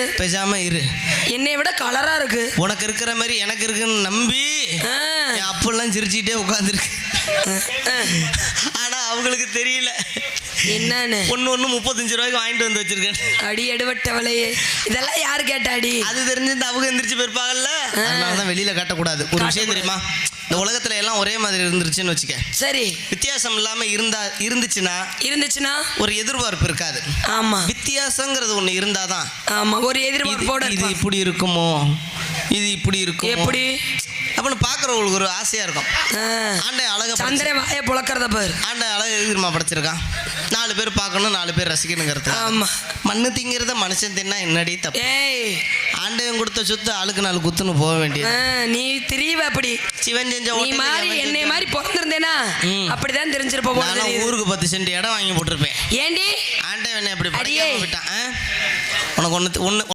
பேசாம இரு. என்னை விட கலரா இருக்கு. உனக்கு இருக்கிற மாதிரி எனக்கு இருக்குன்னு நம்பி அப்பெல்லாம் சிரிச்சுட்டே உட்காந்துருக்கு. ஆனா அவங்களுக்கு தெரியல. என்னன்னு? ஒன்று ஒன்று முப்பத்தஞ்சு ரூபாய்க்கு வாங்கிட்டு வந்து வச்சிருக்கேன். அடி எடுபட்டவளையே இதெல்லாம் யாரு கேட்டாடி? அது தெரிஞ்சிருந்து அவங்க எந்திரிச்சு போயிருப்பாங்கல்ல. அதனால தான் வெளியில காட்டக்கூடாது. ஒரு விஷயம் தெரியுமா? இந்த உலகத்துல எல்லாம் ஒரே மாதிரி இருந்துருச்சுன்னு வச்சுக்க. சரி. வித்தியாசம் இல்லாம இருந்தா இருந்துச்சுன்னா இருந்துச்சுன்னா? ஒரு எதிர்பார்ப்பு இருக்காது. ஆமா. வித்தியாசங்கிறது ஒண்ணு இருந்தாதான் ஆமா ஒரு எதிர்பார்ப்போட இது. இப்படி இருக்குமோ? இது இப்படி இருக்கும்? எப்படி? அப்படின்னு பாக்குறவங்களுக்கு ஒரு ஆசையா இருக்கும். ஆண்டை அழக சந்திரன் வாயை புழக்கிறத பாரு. ஆண்டை அழக எதிர்மா படைச்சிருக்கான். நாலு பேர் பார்க்கணும் நாலு பேர் ரசிக்கணுங்கிறது. ஆமா. மண்ணு திங்கிறத மனுஷன் தின்னா என்னடி தப்பு? ஏய். ஆண்டவன் கொடுத்த சுத்து ஆளுக்கு நாலு குத்துன்னு போக வேண்டியது. நீ திரிவ அப்படி. சிவன் செஞ்ச நீ மாதிரி என்னை மாதிரி பிறந்திருந்தேனா. அப்படிதான் தெரிஞ்சிருப்ப போல நானும் தெரியுது. ஊருக்கு பத்து சென்ட் இடம் வாங்கி போட்டிருப்பேன். ஏண்டி? ஆண்டவன் அடியே. படிக்காம விட்டான்? உனக்கு ஒன்று ஒன்று